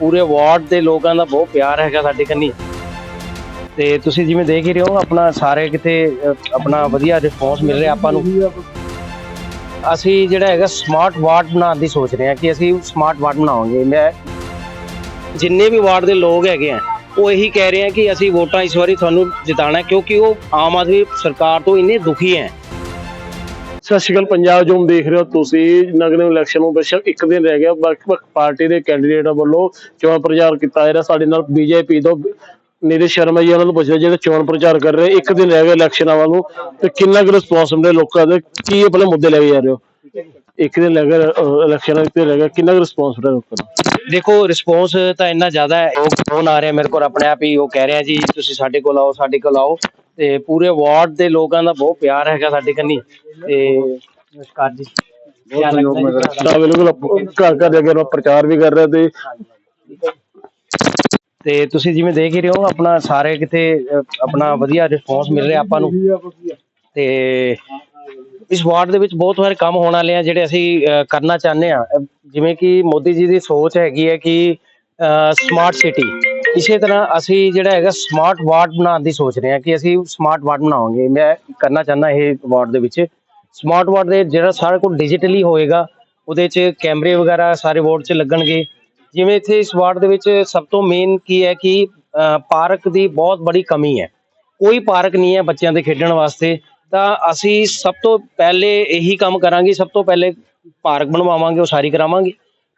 ਪੂਰੇ ਵਾਰਡ ਦੇ ਲੋਕਾਂ ਦਾ ਬਹੁਤ ਪਿਆਰ ਹੈਗਾ ਸਾਡੇ ਕੰਨੀ। ਤੇ ਤੁਸੀਂ ਜਿਵੇਂ ਦੇਖ ਹੀ ਰਹੇ ਹੋ, ਆਪਣਾ ਸਾਰੇ ਕਿਤੇ ਆਪਣਾ ਵਧੀਆ ਰਿਸਪੌਂਸ ਮਿਲ ਰਿਹਾ ਆਪਾਂ ਨੂੰ। ਅਸੀਂ ਜਿਹੜਾ ਹੈਗਾ ਸਮਾਰਟ ਵਾਰਡ ਬਣਾਉਣ ਦੀ ਸੋਚ ਰਹੇ ਹਾਂ ਕਿ ਅਸੀਂ ਸਮਾਰਟ ਵਾਰਡ ਬਣਾਵਾਂਗੇ। ਮੈਂ ਜਿੰਨੇ ਵੀ ਵਾਰਡ ਦੇ ਲੋਕ ਹੈਗੇ ਆ, ਉਹ ਇਹੀ ਕਹਿ ਰਹੇ ਆ ਕਿ ਅਸੀਂ ਵੋਟਾਂ ਇਸ ਵਾਰੀ ਤੁਹਾਨੂੰ ਜਿਤਾਣਾ ਕਿਉਂਕਿ ਉਹ ਆਮ ਆਦਮੀ ਸਰਕਾਰ ਤੋਂ ਇੰਨੇ ਦੁਖੀ ਹੈ। ਸਤਿ ਸ਼੍ਰੀ ਅਕਾਲ ਪੰਜਾਬ ਜੋ ਦੇਖ ਰਹੇ ਹੋ, ਤੁਸੀਂ ਨਗਰ ਇਲੈਕਸ਼ਨ ਨੂੰ ਬੇਸ਼ੱਕ ਇੱਕ ਦਿਨ ਰਹਿ ਗਿਆ ਵੱਖ-ਵੱਖ ਪਾਰਟੀ ਦੇ ਕੈਂਡੀਡੇਟਾਂ ਵੱਲੋਂ ਚੋਣ ਪ੍ਰਚਾਰ ਕੀਤਾ ਜਾ ਰਿਹਾ। ਸਾਡੇ ਨਾਲ ਬੀਜੇਪੀ ਤੋਂ ਨੀਰਜ ਸ਼ਰਮਾ ਜੀ ਉਹਨਾਂ ਨੂੰ ਪੁੱਛਦੇ ਜਿਹੜੇ ਚੋਣ ਪ੍ਰਚਾਰ ਕਰ ਰਹੇ, ਇੱਕ ਦਿਨ ਰਹਿ ਗਿਆ ਇਲੈਕਸ਼ਨਾਂ ਵੱਲ। ਨੂੰ ਤੇ ਕਿੰਨਾ ਕੁ ਰਿਸਪੌਂਸ ਮਿਲ ਲੋਕਾਂ ਦੇ? ਕੀ ਆਪਣੇ ਮੁੱਦੇ ਲੈ ਕੇ ਜਾ ਰਹੇ ਹੋ? ਇੱਕ ਦਿਨ ਰਹਿ ਗਿਆ ਤੇ ਰਹਿ ਗਿਆ, ਕਿੰਨਾ ਕੁ ਰਿਸਪੌਂਸ ਮਿਲ ਲੋਕਾਂ ਦਾ? ਦੇਖੋ ਰਿਸਪੌਂਸ ਤਾਂ ਇੰਨਾ ਜ਼ਿਆਦਾ ਹੈ, ਉਹ ਫੋਨ ਆ ਰਿਹਾ ਮੇਰੇ ਕੋਲ ਆਪਣੇ ਆਪ ਹੀ, ਉਹ ਕਹਿ ਰਿਹਾ ਜੀ, ਤੁਸੀਂ ਸਾਡੇ ਕੋਲ ਆਓ, ਸਾਡੇ ਕੋਲ ਆਓ। ਤੇ ਪੂਰੇ ਵਾਰਡ ਦੇ ਲੋਕਾਂ ਦਾ ਬਹੁਤ ਪਿਆਰ ਹੈਗਾ ਸਾਡੇ ਕੰਨੀ। ਤੇ ਨਮਸਕਾਰ ਜੀ। ਕਿਆ ਲੱਗਦਾ ਜੀ? ਤਾਂ ਬਿਲਕੁਲ ਘਰ ਘਰ ਜਾ ਕੇ ਆਪਾਂ ਪ੍ਰਚਾਰ ਵੀ ਕਰ ਰਹੇ ਤੇ ਤੇ ਤੁਸੀਂ ਜਿਵੇਂ ਦੇਖ ਹੀ ਰਹੇ ਹੋ ਆਪਣਾ ਸਾਰੇ ਕਿਤੇ ਆਪਣਾ ਵਧੀਆ ਰਿਸਪੌਂਸ ਮਿਲ ਰਿਹਾ ਆਪਾਂ ਨੂੰ। ਤੇ ਇਸ ਵਾਰਡ ਦੇ ਵਿੱਚ ਬਹੁਤ ਸਾਰੇ ਕੰਮ ਹੋਣ ਵਾਲੇ ਆ ਜਿਹੜੇ ਅਸੀਂ ਕਰਨਾ ਚਾਹੁੰਦੇ ਆ ਜਿਵੇਂ ਕਿ ਮੋਦੀ ਜੀ ਦੀ ਸੋਚ ਹੈਗੀ ਹੈ ਕਿ ਸਮਾਰਟ ਸਿਟੀ ਇਸੇ ਤਰ੍ਹਾਂ ਅਸੀਂ ਜਿਹੜਾ ਹੈਗਾ ਸਮਾਰਟ ਵਾਰਡ ਬਣਾਉਣ ਦੀ ਸੋਚ ਰਹੇ ਹਾਂ ਕਿ ਅਸੀਂ ਸਮਾਰਟ ਵਾਰਡ ਬਣਾਵਾਂਗੇ। ਮੈਂ ਕਰਨਾ ਚਾਹੁੰਦਾ ਇਹ ਵਾਰਡ ਦੇ ਵਿੱਚ। ਸਮਾਰਟ ਵਾਰਡ ਦੇ ਜਿਹੜਾ ਸਾਰਾ ਕੁਝ ਡਿਜੀਟਲੀ ਹੋਏਗਾ, ਉਹਦੇ 'ਚ ਕੈਮਰੇ ਵਗੈਰਾ ਸਾਰੇ ਵਾਰਡ 'ਚ ਲੱਗਣਗੇ। ਜਿਵੇਂ ਇੱਥੇ ਇਸ ਵਾਰਡ ਦੇ ਵਿੱਚ ਸਭ ਤੋਂ ਮੇਨ ਕੀ ਹੈ ਕਿ ਪਾਰਕ ਦੀ ਬਹੁਤ ਬੜੀ ਕਮੀ ਹੈ। ਕੋਈ ਪਾਰਕ ਨਹੀਂ ਹੈ ਬੱਚਿਆਂ ਦੇ ਖੇਡਣ ਵਾਸਤੇ। ਤਾਂ ਅਸੀਂ ਸਭ ਤੋਂ ਪਹਿਲੇ ਇਹੀ ਕੰਮ ਕਰਾਂਗੇ, ਸਭ ਤੋਂ ਪਹਿਲੇ ਪਾਰਕ ਬਣਵਾਵਾਂਗੇ, ਉਹ ਸਾਰੀ ਕਰਾਵਾਂਗੇ।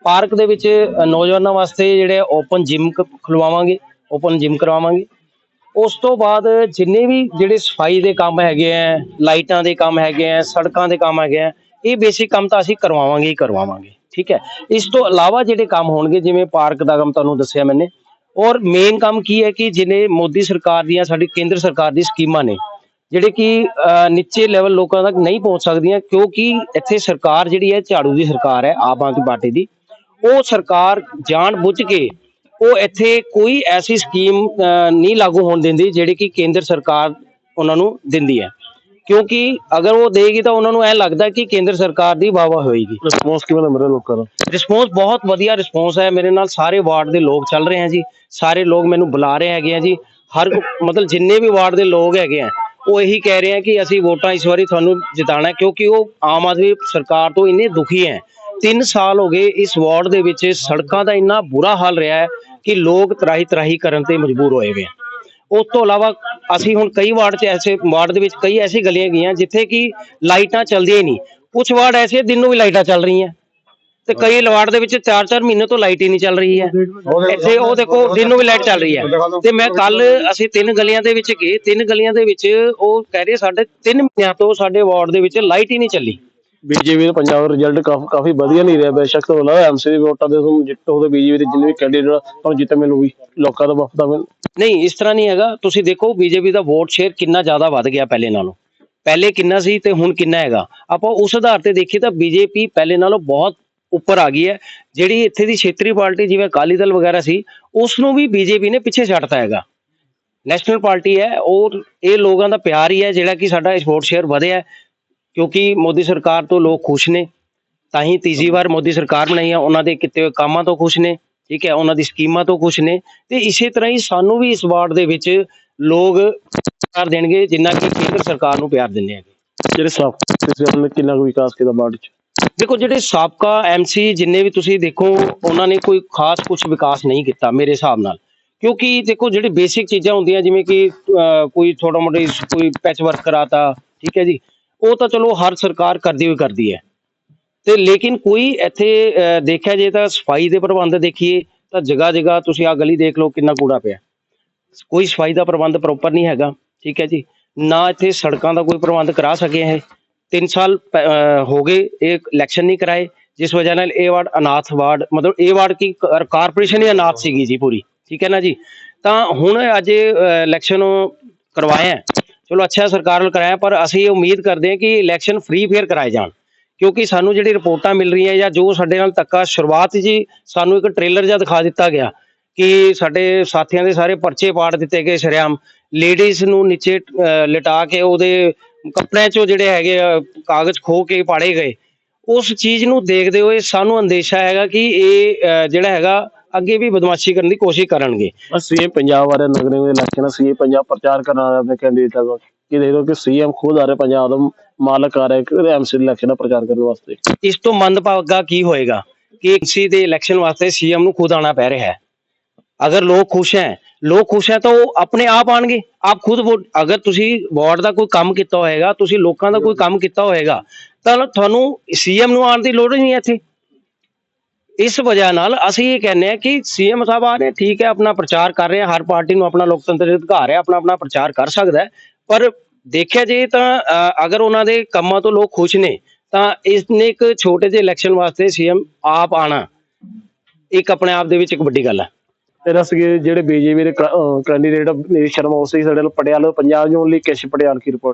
ਪਾਰਕ ਦੇ ਵਿੱਚ ਨੌਜਵਾਨਾਂ ਵਾਸਤੇ ਜਿਹੜੇ ਓਪਨ ਜਿਮ ਖੁਲਵਾਵਾਂਗੇ ਓਪਨ ਜਿਮ ਕਰਵਾਵਾਂਗੇ। ਉਸ ਤੋਂ ਬਾਅਦ ਜਿੰਨੇ ਵੀ ਜਿਹੜੇ ਸਫ਼ਾਈ ਦੇ ਕੰਮ ਹੈਗੇ ਆ, ਲਾਈਟਾਂ ਦੇ ਕੰਮ ਹੈਗੇ ਆ, ਸੜਕਾਂ ਦੇ ਕੰਮ ਹੈਗੇ ਆ, ਇਹ ਬੇਸਿਕ ਕੰਮ ਤਾਂ ਅਸੀਂ ਕਰਵਾਵਾਂਗੇ ਹੀ ਕਰਵਾਵਾਂਗੇ, ਠੀਕ ਹੈ। ਇਸ ਤੋਂ ਇਲਾਵਾ ਜਿਹੜੇ ਕੰਮ ਹੋਣਗੇ, ਜਿਵੇਂ ਪਾਰਕ ਦਾ ਕੰਮ ਤੁਹਾਨੂੰ ਦੱਸਿਆ ਮੈਨੇ, ਔਰ ਮੇਨ ਕੰਮ ਕੀ ਹੈ ਕਿ ਜਿਹਨੇ ਮੋਦੀ ਸਰਕਾਰ ਦੀਆਂ, ਸਾਡੀ ਕੇਂਦਰ ਸਰਕਾਰ ਦੀ ਸਕੀਮਾਂ ਨੇ, ਜਿਹੜੇ ਕਿ ਨੀਚੇ ਲੈਵਲ ਲੋਕਾਂ ਤੱਕ ਨਹੀਂ ਪਹੁੰਚ ਸਕਦੀਆਂ, ਕਿਉਂਕਿ ਇੱਥੇ ਸਰਕਾਰ ਜਿਹੜੀ ਹੈ, ਝਾੜੂ ਦੀ ਸਰਕਾਰ ਹੈ, ਆਮ ਆਦਮੀ ਪਾਰਟੀ ਦੀ। ਉਹ ਸਰਕਾਰ ਜਾਣ ਬੁੱਝ ਕੇ ਉਹ ਇੱਥੇ ਕੋਈ ਐਸੀ ਸਕੀਮ ਨਹੀਂ ਲਾਗੂ ਹੋਣ ਦਿੰਦੀ ਜਿਹੜੀ ਕਿ ਕੇਂਦਰ ਸਰਕਾਰ ਉਹਨਾਂ ਨੂੰ ਦਿੰਦੀ ਹੈ। ਕਿਉਂਕਿ ਅਗਰ ਉਹ ਦੇਗੀ ਤਾਂ ਉਹਨਾਂ ਨੂੰ ਐ ਲੱਗਦਾ ਕਿ ਕੇਂਦਰ ਸਰਕਾਰ ਦੀ ਵਾਵਾ ਹੋਏਗੀ। ਰਿਸਪੌਂਸ ਕਿਵੇਂ ਮਿਲ ਰਿਹਾ ਲੋਕਾਂ ਦਾ? ਰਿਸਪੌਂਸ ਬਹੁਤ ਵਧੀਆ ਰਿਸਪੌਂਸ ਹੈ। ਮੇਰੇ ਨਾਲ ਸਾਰੇ ਵਾਰਡ ਦੇ ਲੋਕ ਚੱਲ ਰਹੇ ਆ ਜੀ। ਸਾਰੇ ਲੋਕ ਮੈਨੂੰ ਬੁਲਾ ਰਹੇ ਹੈਗੇ ਆ ਜੀ। ਹਰ ਮਤਲਬ ਜਿੰਨੇ ਵੀ ਵਾਰਡ ਦੇ ਲੋਕ ਹੈਗੇ ਆ ਉਹ ਇਹੀ ਕਹਿ ਰਹੇ ਆ ਕਿ ਅਸੀਂ ਵੋਟਾਂ ਇਸ ਵਾਰੀ ਤੁਹਾਨੂੰ ਜਿਤਾਣਾ ਕਿਉਂਕਿ ਉਹ ਆਮ ਆਦਮੀ ਸਰਕਾਰ ਤੋਂ ਇੰਨੇ ਦੁਖੀ ਹੈ। 3 ਸਾਲ ਹੋ ਗਏ ਇਸ ਵਾਰਡ ਦੇ ਵਿੱਚ ਸੜਕਾਂ ਦਾ ਇੰਨਾ ਬੁਰਾ ਹਾਲ ਰਿਹਾ ਹੈ ਕਿ ਲੋਕ ਤਰਾਹੀ ਤਰਾਹੀ ਕਰਨ ਤੇ ਮਜਬੂਰ ਹੋਏ ਹੋਏ ਉਸ ਤੋਂ ਇਲਾਵਾ ਅਸੀਂ ਹੁਣ ਕਈ ਵਾਰਡ 'ਚ ਐਸੇ ਵਾਰਡ ਦੇ ਵਿੱਚ ਕਈ ਐਸੀ ਗਲੀਆਂ ਗਈਆਂ ਜਿੱਥੇ ਕਿ ਲਾਈਟਾਂ ਚੱਲਦੀਆਂ ਹੀ ਨਹੀਂ। ਕੁਝ ਵਾਰਡ ਐਸੇ ਦਿਨ ਨੂੰ ਵੀ ਲਾਈਟਾਂ ਚੱਲ ਰਹੀਆਂ। ਤੇ ਕਈ ਵਾਰਡ ਦੇ ਵਿੱਚ 4-4 ਮਹੀਨੇ ਤੋਂ ਲਾਈਟ ਹੀ ਨਹੀਂ ਚੱਲ ਰਹੀ ਹੈ। ਇੱਥੇ ਉਹ ਦੇਖੋ, ਦਿਨ ਨੂੰ ਵੀ ਲਾਈਟ ਚੱਲ ਰਹੀ ਹੈ। ਤੇ ਮੈਂ ਕੱਲ ਅਸੀਂ ਤਿੰਨ ਗਲੀਆਂ ਦੇ ਵਿੱਚ ਗਏ। ਤਿੰਨ ਗਲੀਆਂ ਦੇ ਵਿੱਚ ਉਹ ਕਹਿ ਰਹੇ ਸਾਡੇ ਤਿੰਨ ਮਹੀਨਿਆਂ ਤੋਂ ਸਾਡੇ ਵਾਰਡ ਦੇ ਵਿੱਚ ਲਾਈਟ ਹੀ ਨਹੀਂ ਚੱਲੀ। ਬੀਜੇਪੀ ਦਾ ਪੰਜਾਬ ਦਾ ਰਿਜ਼ਲਟ ਕਾਫੀ ਵਧੀਆ ਨਹੀਂ ਰਿਹਾ, ਬੇਸ਼ੱਕ ਤੋਂ ਲੱਗਦਾ ਐਮਸੀ ਦੀ ਵੋਟਾਂ ਦੇ ਤੋਂ ਜਿੱਤ ਉਹਦੇ ਬੀਜੇਪੀ ਦੇ ਜਿੰਨੇ ਵੀ ਕੈਂਡੀਡੇਟ ਤੁਹਾਨੂੰ ਜਿੱਤ ਮਿਲੂਗੀ, ਲੋਕਾਂ ਦਾ ਵਫਦਾ ਮਿਲ ਨਹੀਂ, ਇਸ ਤਰ੍ਹਾਂ ਨਹੀਂ ਹੈਗਾ। ਤੁਸੀਂ ਦੇਖੋ ਬੀਜੇਪੀ ਦਾ ਵੋਟ ਸ਼ੇਅਰ ਕਿੰਨਾ ਜ਼ਿਆਦਾ ਵੱਧ ਗਿਆ ਪਹਿਲੇ ਨਾਲੋਂ। ਪਹਿਲੇ ਕਿੰਨਾ ਸੀ ਤੇ ਹੁਣ ਕਿੰਨਾ ਹੈਗਾ। ਆਪਾਂ ਉਸ ਆਧਾਰ ਤੇ ਦੇਖੀਏ ਤਾਂ ਬੀਜੇਪੀ ਪਹਿਲੇ ਨਾਲੋਂ ਬਹੁਤ ਉੱਪਰ ਆ ਗਈ ਹੈ। ਜਿਹੜੀ ਇੱਥੇ ਦੀ ਖੇਤਰੀ ਪਾਰਟੀ, ਜਿਵੇਂ ਅਕਾਲੀ ਦਲ ਵਗੈਰਾ ਸੀ ਉਸ ਨੂੰ ਵੀ ਬੀਜੇਪੀ ਨੇ ਪਿੱਛੇ ਛੱਡਤਾ ਹੈਗਾ। ਨੈਸ਼ਨਲ ਪਾਰਟੀ ਹੈ, ਉਹ, ਇਹ ਲੋਕਾਂ ਦਾ ਪਿਆਰ ਹੀ ਹੈ ਜਿਹੜਾ ਕਿ ਸਾਡਾ ਵੋਟ ਸ਼ੇਅਰ ਵਧਿਆ ਕਿਉਂਕਿ ਮੋਦੀ ਸਰਕਾਰ ਤੋਂ ਲੋਕ ਖੁਸ਼ ਨੇ ਤਾਂ ਹੀ ਤੀਜੀ ਵਾਰ ਮੋਦੀ ਸਰਕਾਰ ਬਣਾਈ ਹੈ ਉਹਨਾਂ ਦੇ ਕੀਤੇ ਹੋਏ ਕੰਮਾਂ ਤੋਂ ਖੁਸ਼ ਨੇ ਠੀਕ ਹੈ ਉਹਨਾਂ ਦੀ ਸਕੀਮਾਂ ਤੋਂ ਖੁਸ਼ ਨੇ ਤੇ ਇਸੇ ਤਰ੍ਹਾਂ ਹੀ ਸਾਨੂੰ ਵੀ ਇਸ ਵਾਰਡ ਦੇ ਵਿੱਚ ਲੋਕ ਪਿਆਰ ਦੇਣਗੇ ਜਿੰਨਾ ਕਿ ਕੇਂਦਰ ਸਰਕਾਰ ਨੂੰ ਪਿਆਰ ਦਿੰਦੇ ਹੈਗੇ। ਜਿਹੜੇ ਤੁਸੀਂ ਨੇ ਕਿੰਨਾ ਕੁ ਵਿਕਾਸ ਕੀਤਾ ਬਾੜ ਚ? ਦੇਖੋ ਜਿਹੜੇ ਸਾਬਕਾ ਐਮਸੀ ਜਿੰਨੇ ਵੀ ਤੁਸੀਂ ਦੇਖੋ ਉਹਨਾਂ ਨੇ ਕੋਈ ਖਾਸ ਕੁਝ ਵਿਕਾਸ ਨਹੀਂ ਕੀਤਾ ਮੇਰੇ ਹਿਸਾਬ ਨਾਲ। ਕਿਉਂਕਿ ਦੇਖੋ ਜਿਹੜੇ ਬੇਸਿਕ ਚੀਜ਼ਾਂ ਹੁੰਦੀਆਂ ਜਿਵੇਂ ਕਿ ਕੋਈ ਛੋਟਾ ਮੋਟੀ ਕੋਈ ਪੈਚ ਵਰਕ ਕਰਾਤਾ ਠੀਕ ਹੈ ਜੀ ਉਹ ਤਾਂ ਚਲੋ ਹਰ ਸਰਕਾਰ ਕਰਦੀ ਹੋਈ ਕਰਦੀ ਹੈ। ਤੇ ਲੇਕਿਨ ਕੋਈ ਇੱਥੇ ਦੇਖਿਆ ਜੇ ਤਾਂ ਸਫ਼ਾਈ ਦੇ ਪ੍ਰਬੰਧ ਦੇਖੀਏ, ਤਾਂ ਜਗ੍ਹਾ ਜਗ੍ਹਾ ਤੁਸੀਂ ਆ ਗਲੀ ਦੇਖ ਲਓ ਕਿੰਨਾ ਕੂੜਾ ਪਿਆ। ਕੋਈ ਸਫ਼ਾਈ ਦਾ ਪ੍ਰਬੰਧ ਪ੍ਰੋਪਰ ਨਹੀਂ ਹੈਗਾ, ਠੀਕ ਹੈ ਜੀ। ਨਾ ਇੱਥੇ ਸੜਕਾਂ ਦਾ ਕੋਈ ਪ੍ਰਬੰਧ ਕਰਾ ਸਕੇ ਇਹ। 3 ਸਾਲ ਹੋ ਗਏ, ਇਹ ਇਲੈਕਸ਼ਨ ਨਹੀਂ ਕਰਾਏ, ਜਿਸ ਵਜ੍ਹਾ ਨਾਲ ਇਹ ਵਾਰਡ ਅਨਾਥ ਵਾਰਡ, ਮਤਲਬ ਇਹ ਵਾਰਡ ਕੀ ਕਾਰਪੋਰੇਸ਼ਨ ਹੀ ਅਨਾਥ ਸੀਗੀ ਜੀ ਪੂਰੀ, ਠੀਕ ਹੈ ਨਾ ਜੀ। ਤਾਂ ਹੁਣ ਅੱਜ ਇਲੈਕਸ਼ਨ ਕਰਵਾਇਆ। ਚਲੋ ਅੱਛਾ ਸਰਕਾਰ ਨੇ ਕਰਾਇਆ ਪਰ ਅਸੀਂ ਉਮੀਦ ਕਰਦੇ ਹਾਂ ਕਿ ਇਲੈਕਸ਼ਨ ਫ੍ਰੀ ਫੇਅਰ ਕਰਾਏ ਜਾਣ। ਕਿਉਂਕਿ ਸਾਨੂੰ ਜਿਹੜੀ ਰਿਪੋਰਟਾਂ ਮਿਲ ਰਹੀਆਂ ਜਾਂ ਜੋ ਸਾਡੇ ਨਾਲ ਧੱਕਾ ਸ਼ੁਰੂਆਤ ਜੀ ਸਾਨੂੰ ਇੱਕ ਟ੍ਰੇਲਰ ਜਿਹਾ ਦਿਖਾ ਦਿੱਤਾ ਗਿਆ ਕਿ ਸਾਡੇ ਸਾਥੀਆਂ ਦੇ ਸਾਰੇ ਪਰਚੇ ਪਾੜ ਦਿੱਤੇ ਗਏ ਸ਼ਰੇਆਮ। ਲੇਡੀਜ਼ ਨੂੰ ਨੀਚੇ ਅਹ, ਲਿਟਾ ਕੇ ਉਹਦੇ ਕੱਪੜਿਆਂ 'ਚੋਂ ਜਿਹੜੇ ਹੈਗੇ ਆ, ਕਾਗਜ਼ ਖੋ ਕੇ ਪਾੜੇ ਗਏ। ਉਸ ਚੀਜ਼ ਨੂੰ ਦੇਖਦੇ ਹੋਏ ਸਾਨੂੰ ਅੰਦੇਸ਼ਾ ਹੈਗਾ ਕਿ ਇਹ ਜਿਹੜਾ ਹੈਗਾ ਅੱਗੇ ਵੀ ਬਦਮਾਸ਼ੀ ਕਰਨ ਦੀ ਕੋਸ਼ਿਸ਼ ਕਰਨਗੇ। ਸੀਐਮ ਪੰਜਾਬ ਬਾਰੇ ਨਗਰ ਨਿਗਮ ਇਲੈਕਸ਼ਨ ਸੀਐਮ ਪੰਜਾਬ ਪ੍ਰਚਾਰ ਕਰਨ ਵਾਲੇ ਆਪਣੇ ਕੈਂਡੀਡੇਟਾਂ ਦਾ ਕਿ ਦੇਖ ਲਓ ਕਿ ਸੀਐਮ ਖੁਦ ਆ ਰਿਹਾ ਪੰਜਾਬ ਦਾ ਮਾਲਕ ਆ ਰਿਹਾ ਐਮਸੀ ਇਲੈਕਸ਼ਨ ਦਾ ਪ੍ਰਚਾਰ ਕਰਨ ਵਾਸਤੇ। ਇਸ ਤੋਂ ਮੰਦਭਾਗਾ ਕੀ ਹੋਏਗਾ ਕਿ ਐਮਸੀ ਦੇ ਇਲੈਕਸ਼ਨ ਵਾਸਤੇ ਸੀਐਮ ਨੂੰ ਖੁਦ ਆਣਾ ਪੈ ਰਿਹਾ ਹੈ? ਅਗਰ ਲੋਕ ਖੁਸ਼ ਹੈ ਲੋਕ ਖੁਸ਼ ਹੈ ਤਾਂ ਉਹ ਆਪਣੇ ਆਪ ਆਣਗੇ ਆਪ ਖੁਦ ਵੋਟ ਅਗਰ ਤੁਸੀਂ ਵਾਰਡ ਦਾ ਕੋਈ ਕੰਮ ਕੀਤਾ ਹੋਏਗਾ ਤੁਸੀਂ ਲੋਕਾਂ ਦਾ ਕੋਈ ਕੰਮ ਕੀਤਾ ਹੋਏਗਾ ਤਾਂ ਤੁਹਾਨੂੰ ਸੀਐਮ ਨੂੰ ਆਉਣ ਦੀ ਲੋੜ ਨਹੀਂ ਹੈ ਇੱਥੇ। ਇਸ ਵਜ੍ਹਾ ਨਾਲ ਅਸੀਂ ਇਹ ਕਹਿੰਦੇ ਹਾਂ ਕਿ ਸੀਐਮ ਸਾਹਿਬ ਆ ਰਹੇ ਠੀਕ ਹੈ, ਆਪਣਾ ਪ੍ਰਚਾਰ ਕਰ ਰਹੇ ਆ, ਹਰ ਪਾਰਟੀ ਨੂੰ ਆਪਣਾ ਲੋਕਤੰਤਰ ਅਧਿਕਾਰ ਹੈ, ਆਪਣਾ ਆਪਣਾ ਪ੍ਰਚਾਰ ਕਰ ਸਕਦਾ ਪਰ ਦੇਖਿਆ ਜੇ ਤਾਂ ਅਗਰ ਉਹਨਾਂ ਦੇ ਕੰਮਾਂ ਤੋਂ ਲੋਕ ਖੁਸ਼ ਨੇ, ਤਾਂ ਇਸ ਨੇ ਇੱਕ ਛੋਟੇ ਜਿਹੇ ਇਲੈਕਸ਼ਨ ਵਾਸਤੇ ਸੀਐਮ ਆਪ ਆਣਾ, ਇੱਕ ਆਪਣੇ ਆਪ ਦੇ ਵਿੱਚ ਇੱਕ ਵੱਡੀ ਗੱਲ ਹੈ। ਤੇ ਰਸ ਜਿਹੜੇ ਬੀਜੇਪੀ ਦੇ ਕੈਂਡੀਡੇਟ ਨੀਰਜ ਸ਼ਰਮਾ ਉਸੇ ਸਾਡੇ ਨਾਲ ਪਟਿਆਲਾ ਪੰਜਾਬ ਜੋਨ ਲਈ ਕੇਸ਼ ਪਟਿਆਲ ਕੀ ਰਿਪੋਰਟ